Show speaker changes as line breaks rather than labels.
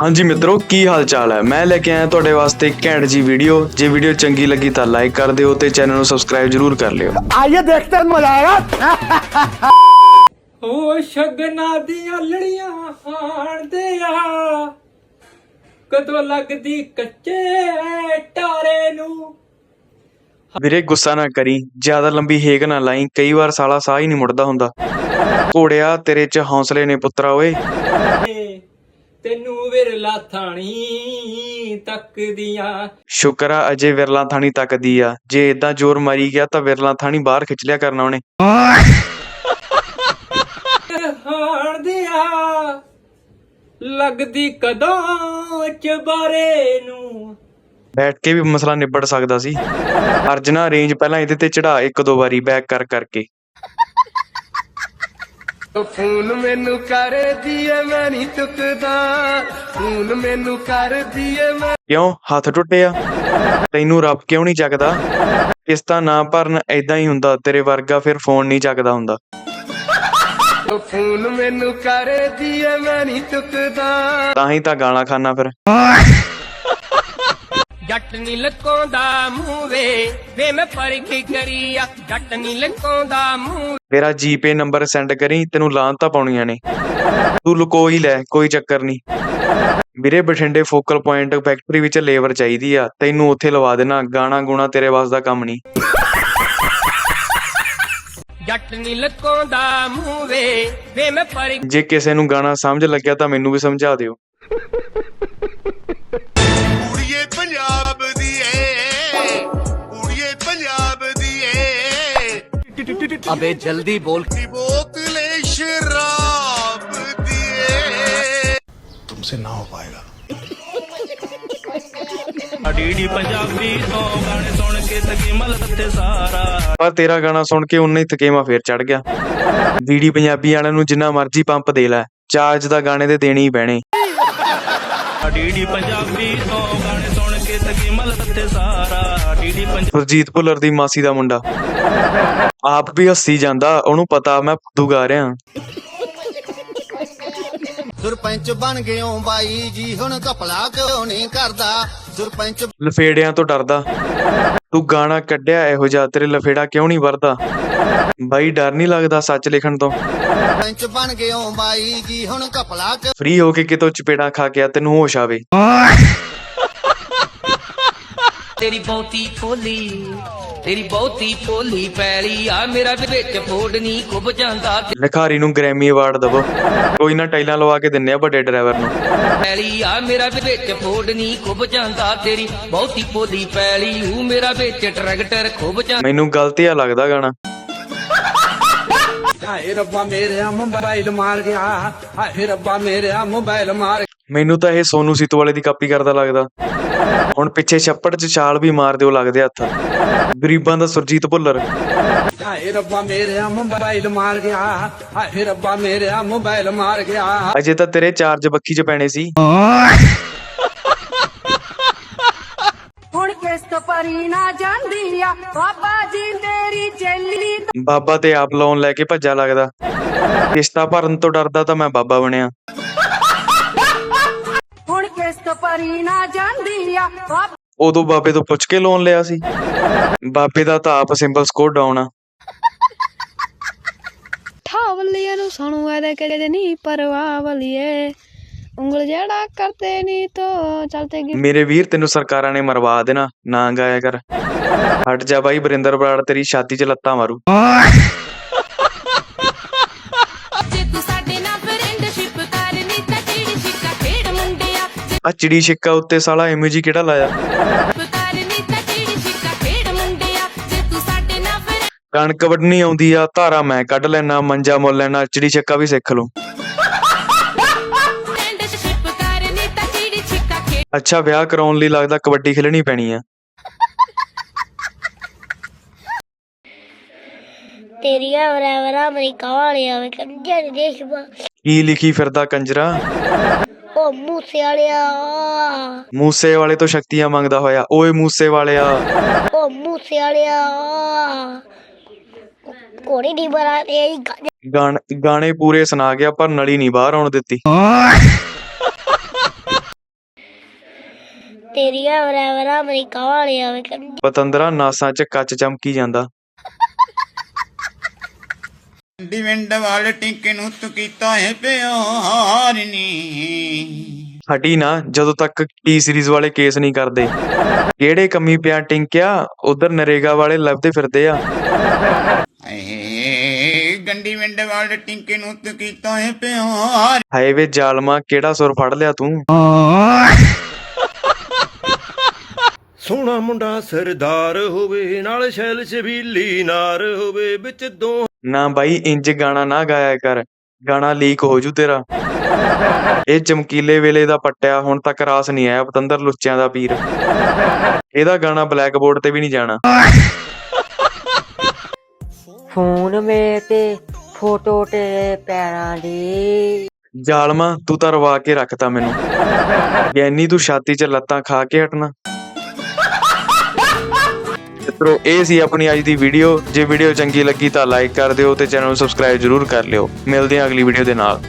ਹਾਂਜੀ ਮਿੱਤਰੋ ਕੀ ਹਾਲ ਚਾਲ ਹੈ? ਮੈਂ ਲੈ ਕੇ ਆਇਆ ਤੁਹਾਡੇ ਵਾਸਤੇ ਘੈਂਟ ਜੀ ਵੀਡੀਓ। ਜੇ ਵੀਡੀਓ ਚੰਗੀ ਲੱਗੀ ਤਾਂ ਲਾਈਕ ਕਰ ਦਿਓ ਤੇ ਚੈਨਲ ਨੂੰ ਸਬਸਕ੍ਰਾਈਬ ਜਰੂਰ ਕਰ ਲਿਓ।
ਆਈਏ ਦੇਖਦੇ ਮਜ਼ਾ ਆਏਗਾ
ਓ ਸ਼ਗਨਾ ਦੀਆਂ ਲੜੀਆਂ ਆਣਦੇ ਆ ਕਦੋਂ ਲੱਗਦੀ ਕੱਚੇ ਟਾਰੇ ਨੂੰ?
ਵੀਰੇ ਗੁੱਸਾ ਨਾ ਕਰੀ। ਜ਼ਿਆਦਾ ਲੰਬੀ ਹੇਕ ਨਾ ਲਾਈ। ਕਈ ਵਾਰ ਸਾਲਾ ਸਾਹ ਹੀ ਨਹੀਂ ਮੁੜਦਾ ਹੁੰਦਾ। ਘੋੜਿਆ ਤੇਰੇ 'ਚ ਹੌਸਲੇ ਨੇ ਪੁੱਤਰਾ ਓਏ।
ਤੈਨੂੰ ਵਿਰਲਾ ਥਾਣੀ ਤੱਕਦੀਆਂ।
ਸ਼ੁਕਰ ਆ ਅਜੇ ਵਿਰਲਾ ਥਾਣੀ ਤੱਕਦੀ ਆ। ਜੇ ਇਦਾਂ ਜ਼ੋਰ ਮਾਰੀ ਗਿਆ ਤਾਂ ਵਿਰਲਾ ਥਾਣੀ ਬਾਹਰ ਖਿੱਚ ਲਿਆ ਕਰਨਾ ਉਹਨੇ।
ਲੱਗਦੀ ਕਦੋਂ ਚਬਾਰੇ ਨੂੰ।
ਬੈਠ ਕੇ ਵੀ ਮਸਲਾ ਨਿਬੜ ਸਕਦਾ ਸੀ। ਅਰਜਨਾ ਰੇਂਜ ਪਹਿਲਾਂ ਇਹਦੇ ਤੇ ਚੜਾ ਇੱਕ ਦੋ ਵਾਰੀ ਬੈਕ ਕਰ ਕਰਕੇ।
ਫੋਨ ਮੈਨੂੰ ਕਰਦੀ ਏ ਮੈਂ ਨਹੀਂ ਚੁੱਕਦਾ। ਫੋਨ ਮੈਨੂੰ ਕਰਦੀ ਏ ਮੈਂ
ਕਿਉਂ? ਹੱਥ ਟੁੱਟਿਆ ਤੈਨੂੰ ਰੱਬ ਕਿਉਂ ਨਹੀਂ ਚੱਕਦਾ? ਕਿਸ਼ਤਾਂ ਨਾ ਭਰਨ ਐਦਾਂ ਹੀ ਹੁੰਦਾ ਤੇਰੇ ਵਰਗਾ ਫਿਰ ਫੋਨ ਨਹੀਂ ਚੱਕਦਾ ਹੁੰਦਾ।
ਫੋਨ ਮੈਨੂੰ ਕਰਦੀ ਏ ਮੈਂ ਨਹੀਂ ਚੁੱਕਦਾ।
ਤਾਂ ਹੀ ਤਾਂ ਗਾਲਾਂ ਖਾਨਾ ਫਿਰ।
ਜੱਟ ਨੀ ਲਕਾਉਂਦਾ ਮੂੰਹ ਵੇ। ਵੇ ਮੈਂ ਪਰਖੀ ਕਰੀ ਆ ਜੱਟ ਨੀ ਲਕਾਉਂਦਾ ਮੂੰਹ
ਮੇਰਾ ਜੀਪੇ ਨੰਬਰ ਸੈਂਡ ਕਰੀ ਤੈਨੂੰ ਲਾਂਤਾਂ ਪਾਉਣੀਆਂ ਨੇ। ਤੂੰ ਲੁਕੋ ਹੀ ਲੈ ਕੋਈ ਚੱਕਰ ਨਹੀਂ ਵੀਰੇ ਬਠਿੰਡੇ ਫੋਕਲ ਪੁਆਇੰਟ ਫੈਕਟਰੀ ਵਿੱਚ ਲੇਬਰ ਚਾਹੀਦੀ ਆ। ਤੈਨੂੰ ਉੱਥੇ ਲਵਾ ਦੇਣਾ ਗਾਣਾ ਗੁਣਾ ਤੇਰੇ ਵਾਸ ਦਾ ਕੰਮ ਨਹੀਂ
ਜੱਟ ਨੀ ਲਕਾਉਂਦਾ ਮੂੰਹ ਵੇ। ਵੇ ਮੈਂ ਪਰਖੀ
ਜੇ ਕਿਸੇ ਨੂੰ ਗਾਣਾ ਸਮਝ ਲੱਗਿਆ ਤਾਂ ਮੈਨੂੰ ਵੀ ਸਮਝਾ ਦਿਓ।
ਅਬੇ ਜਲਦੀ ਬੋਲ
ਬੋਤਲੇ ਸ਼ਰਾਬ ਦੀ ਏ
ਡੀਡੀ ਪੰਜਾਬੀ ਤੋਂ ਗਾਣੇ ਸੁਣ ਕੇ ਤਕੀਮਲ ਤੇ ਸਾਰਾ
ਪਰ ਤੇਰਾ ਗਾਣਾ ਸੁਣ ਕੇ ਉਨਾ ਹੀ ਥਕੇਮਾ ਫੇਰ ਚੜ ਗਿਆ ਡੀਡੀ ਪੰਜਾਬੀ ਵਾਲਿਆਂ ਨੂੰ ਜਿੰਨਾ ਮਰਜ਼ੀ ਪੰਪ ਦੇ ਲੈ ਚਾਰਜ ਦਾ ਗਾਣੇ ਦੇ ਦੇਣੇ ਹੀ ਪੈਣੇ
ਡੀਡੀ ਪੰਜਾਬੀ ਤੋਂ ਗਾਣੇ ਸੁਣ ਕੇ ਤਕੀਮਲ ਤੇ ਸਾਰਾ
ਸੁਰਜੀਤ ਭੁੱਲਰ ਦੀ ਮਾਸੀ ਦਾ ਮੁੰਡਾ। ਆਪ ਵੀ ਹੱਸੀ ਜਾਂਦਾ ਉਹਨੂੰ ਪਤਾ ਮੈਂ ਫੁੱਦੂ ਗਾ ਰਿਹਾ।
ਸਰਪੰਚ ਬਣ ਗਿਓ ਬਾਈ ਜੀ ਹੁਣ ਘਪਲਾ ਕਿਉਂ ਨਹੀਂ ਕਰਦਾ? ਸਰਪੰਚ
ਲਫੇੜਿਆਂ ਤੋਂ ਡਰਦਾ। ਤੂੰ ਗਾਣਾ ਕੱਢਿਆ ਇਹੋ ਜਿਹਾ ਤੇਰੇ ਲਫੇੜਾ ਕਿਉਂ ਨਹੀਂ ਵਰਦਾ? ਬਾਈ ਡਰ ਨਹੀਂ ਲੱਗਦਾ ਸੱਚ ਲਿਖਣ ਤੋਂ।
ਸਰਪੰਚ ਬਣ ਗਿਓ ਬਾਈ ਜੀ ਹੁਣ ਘਪਲਾ ਕਿਉਂ
ਫ੍ਰੀ ਹੋ ਕੇ ਕਿਤੋਂ ਚਪੇੜਾਂ ਖਾ ਕੇ ਆ ਤੈਨੂੰ ਹੋਸ਼ ਆਵੇ।
ਤੇਰੀ ਬਹੁਤੀ ਫੋਲੀ ਤੇਰੀ ਬਹੁਤੀ ਫੋਲੀ ਪੈਲੀ ਆ ਮੇਰਾ ਵਿੱਚ ਫੋੜਨੀ ਖੁੱਬ ਜਾਂਦਾ ਤੇ
ਲਿਖਾਰੀ ਨੂੰ ਗ੍ਰੈਮੀ ਅਵਾਰਡ ਦਵੋ। ਕੋਈ ਨਾ ਟਾਈਲਾਂ ਲਵਾ ਕੇ ਦਿੰਨੇ ਆ ਵੱਡੇ ਡਰਾਈਵਰ ਨੂੰ।
ਪੈਲੀ ਆ ਮੇਰਾ ਵਿੱਚ ਫੋੜਨੀ ਖੁੱਬ ਜਾਂਦਾ ਤੇਰੀ ਬਹੁਤੀ ਫੋਲੀ ਪੈਲੀ ਹੂ ਮੇਰਾ ਵਿੱਚ ਟਰੈਕਟਰ ਖੁੱਬ ਜਾਂਦਾ।
ਮੈਨੂੰ ਗਲਤ ਜਿਹਾ ਲੱਗਦਾ ਗਾਣਾ।
ਹਾਏ ਰੱਬਾ ਮੇਰਾ ਮੋਬਾਈਲ ਮਾਰ ਗਿਆ। ਹਾਏ ਰੱਬਾ ਮੇਰਾ ਮੋਬਾਈਲ ਮਾਰ
ਮੈਨੂੰ ਤਾਂ ਇਹ ਸੋਨੂ ਸੀਤੋ ਵਾਲੇ ਦੀ ਕਾਪੀ ਕਰਦਾ ਲੱਗਦਾ। ਹੁਣ ਪਿੱਛੇ ਛੱਪੜ 'ਚ ਛਾਲ ਵੀ ਮਾਰ ਦਿਓ ਲੱਗਦੇ ਹੱਥ। ਗਰੀਬਾਂ ਦਾ ਸੁਰਜੀਤ ਭੁੱਲਰ।
ਹਾਏ ਰੱਬਾ ਮੇਰਾ ਮੋਬਾਈਲ ਮਾਰ ਗਿਆ। ਹਾਏ ਰੱਬਾ ਮੇਰਾ ਮੋਬਾਈਲ ਮਾਰ ਗਿਆ।
ਅਜੇ ਤਾਂ ਤੇਰੇ ਚਾਰਜ ਬੱਖੀ 'ਚ ਪੈਣੇ ਸੀ।
ਹੁਣ ਕਿਸ਼ਤ ਭਰੀ ਨਾ ਜਾਂਦੀ ਆ? ਬਾਬਾ ਜੀ ਤੇਰੀ ਚੱਲੀ
ਬਾਬਾ ਤੇ ਆਪ ਲੋਨ ਲੈ ਕੇ ਭੱਜਾ ਲੱਗਦਾ। ਕਿਸ਼ਤਾਂ ਭਰਨ ਤੋਂ ਡਰਦਾ ਤਾਂ ਮੈਂ ਬਾਬਾ ਬਣਿਆ।
ਕਿਸ਼ਤ ਭਰੀ ਨਾ ਜਾਂਦੀ ਆ।
ਉਦੋਂ ਬਾਬੇ ਤੋਂ ਪੁੱਛ ਕੇ ਲੋਨ ਲਿਆ ਸੀ। ਬਾਬੇ ਦਾ ਤਾਂ ਆਪ ਸਿੰਬਲ ਸਕੋਰ ਡਾਊਨ ਆ।
ਠਾਵਲੀਆਂ ਨੂੰ ਸਾਨੂੰ ਇਹਦੇ ਕਿਹੜੇ ਨਹੀਂ ਪਰਵਾਹ ਵਲੀਏ। ਉਂਗਲ ਜਿਹੜਾ ਕਰਤੇ ਨਹੀਂ ਤੋ ਚਲਤੇ ਗੀ
ਮੇਰੇ ਵੀਰ ਤੈਨੂੰ ਸਰਕਾਰਾਂ ਨੇ ਮਰਵਾ ਦੇਣਾ ਨਾ ਗਾਇਆ ਕਰ। ਹਟ ਜਾ ਬਾਈ ਬਰਿੰਦਰ ਬਰਾੜ ਤੇਰੀ ਛਾਤੀ 'ਚ ਲੱਤਾਂ ਮਾਰੂ। ਆ ਚਿੜੀ ਛਿੱਕਾ ਉੱਤੇ ਸਾਲਾ ਇਮੋਜੀ ਕਿਹੜਾ ਲਾਇਆ? ਕਣਕ ਵੱਢਣੀ ਆਉਂਦੀ ਆ ਧਾਰਾ ਮੈਂ ਕੱਢ ਲੈਣਾ ਮੰਜਾ ਮੁੱਲ ਲੈਣਾ ਚਿੜੀ ਛਿੱਕਾ ਵੀ ਸਿੱਖ ਲੂੰ
ਫਰੈਂਡਸ਼ਿਪ ਕਰਨੀ ਤਾਂ ਚਿੜੀ ਛਿੱਕਾ ਖੇਡ
ਅੱਛਾ ਵਿਆਹ ਕਰਾਉਣ ਲਈ ਲੱਗਦਾ ਕਬੱਡੀ ਖੇਲਣੀ ਪੈਣੀ ਆ।
ਤੇਰੀਆਂ ਬਰਾਬਰ ਅਮਰੀਕਾ ਵਾਲਿਆਂ ਵੇ ਕੰਜਰ ਦੇਖਵਾ
ਕੀ ਲਿਖੀ ਫਿਰਦਾ ਕੰਜਰਾ?
ਉਹ ਮੂਸੇ ਵਾਲਿਆ।
ਮੂਸੇ ਵਾਲੇ ਤੋਂ ਸ਼ਕਤੀਆਂ ਮੰਗਦਾ ਹੋਇਆ। ਓਏ ਮੂਸੇ ਵਾਲਿਆ।
ਉਹ ਮੂਸੇ ਵਾਲਿਆ। ਕੋੜੀ ਦੀ ਬਰਾ ਤੇ
ਗਾਣ- ਗਾਣੇ ਪੂਰੇ ਸੁਣਾ ਗਿਆ ਪਰ ਨਲੀ ਨਹੀਂ ਬਾਹਰ ਆਉਣ ਦਿੱਤੀ।
ਤੇਰੀਆਂ ਬਰਾਬਰ ਅਮਰੀਕਾ ਵਾਲੀਆਂ ਵੇ।
ਪਤੰਦਰਾ ਨਾਸਾਂ 'ਚ ਕੱਚ ਚਮਕੀ ਜਾਂਦਾ।
ਡਿਵੈਂਡ ਵਾਲੇ ਟਿੰਕੇ ਨੂੰ ਤੂੰ ਕੀਤਾ ਹੈ ਪਿਆਰ ਨੀ।
ਹਟੀ ਨਾ ਜਦੋਂ ਤੱਕ ਟੀ ਸੀਰੀਜ਼ ਵਾਲੇ ਕੇਸ ਨਹੀਂ ਕਰਦੇ। ਕਿਹੜੇ ਕਮੀ ਪਿਆ ਟਿੰਕਿਆ ਉਧਰ ਨਰੇਗਾ ਵਾਲੇ ਲੱਭਦੇ ਫਿਰਦੇ ਆ।
ਗੰਡੀ ਵਿੰਡ ਵਾਲੇ ਟਿੰਕੇ ਨੂੰ ਤੂੰ ਕੀਤਾ ਹੈ ਪਿਆਰ।
ਹਾਏ ਵੇ ਜ਼ਾਲਮਾ ਕਿਹੜਾ ਸੁਰ ਫੜ ਲਿਆ ਤੂੰ?
ਸੋਹਣਾ ਮੁੰਡਾ ਸਰਦਾਰ ਹੋਵੇ ਨਾਲ ਸ਼ੈਲ ਛਬੀਲੀ ਨਾਰ ਹੋਵੇ ਵਿੱਚ ਦੋ
ਨਾ ਬਾਈ ਇੰਜ ਗਾਣਾ ਨਾ ਗਾਇਆ ਕਰ। ਗਾਣਾ ਲੀਕ ਹੋ ਜੂ ਤੇਰਾ। ਇਹ ਚਮਕੀਲੇ ਵੇਲੇ ਦਾ ਪੱਟਿਆ ਹੁਣ ਤੱਕ ਰਾਸ ਨਹੀਂ ਆਇਆ ਪਤੰਦਰ ਲੁੱਚਿਆਂ ਦਾ ਪੀਰ। ਇਹਦਾ ਗਾਣਾ ਬਲੈਕ ਬੋਰਡ ਤੇ ਵੀ ਨਹੀਂ ਜਾਣਾ।
ਫੋਨ ਮੇ ਤੇ ਫੋਟੋ ਤੇ ਪੈਰਾਂ ਦੀ।
ਜ਼ਾਲਮਾ ਤੂੰ ਤਾਂ ਰਵਾ ਕੇ ਰੱਖਤਾ ਮੈਨੂੰ। ਗੈਨੀ ਤੂੰ ਛਾਤੀ 'ਚ ਲੱਤਾਂ ਖਾ ਕੇ ਹਟਣਾ। ਮਿੱਤਰੋ, ਇਹ ਸੀ ਆਪਣੀ ਅੱਜ ਦੀ ਵੀਡੀਓ ਜੇ ਵੀਡੀਓ ਚੰਗੀ ਲੱਗੀ ਤਾਂ ਲਾਈਕ ਕਰ ਦਿਓ ਤੇ ਚੈਨਲ ਨੂੰ ਸਬਸਕ੍ਰਾਈਬ ਜਰੂਰ ਕਰ ਲਿਓ। ਮਿਲਦੇ ਹਾਂ ਅਗਲੀ ਵੀਡੀਓ ਦੇ ਨਾਲ।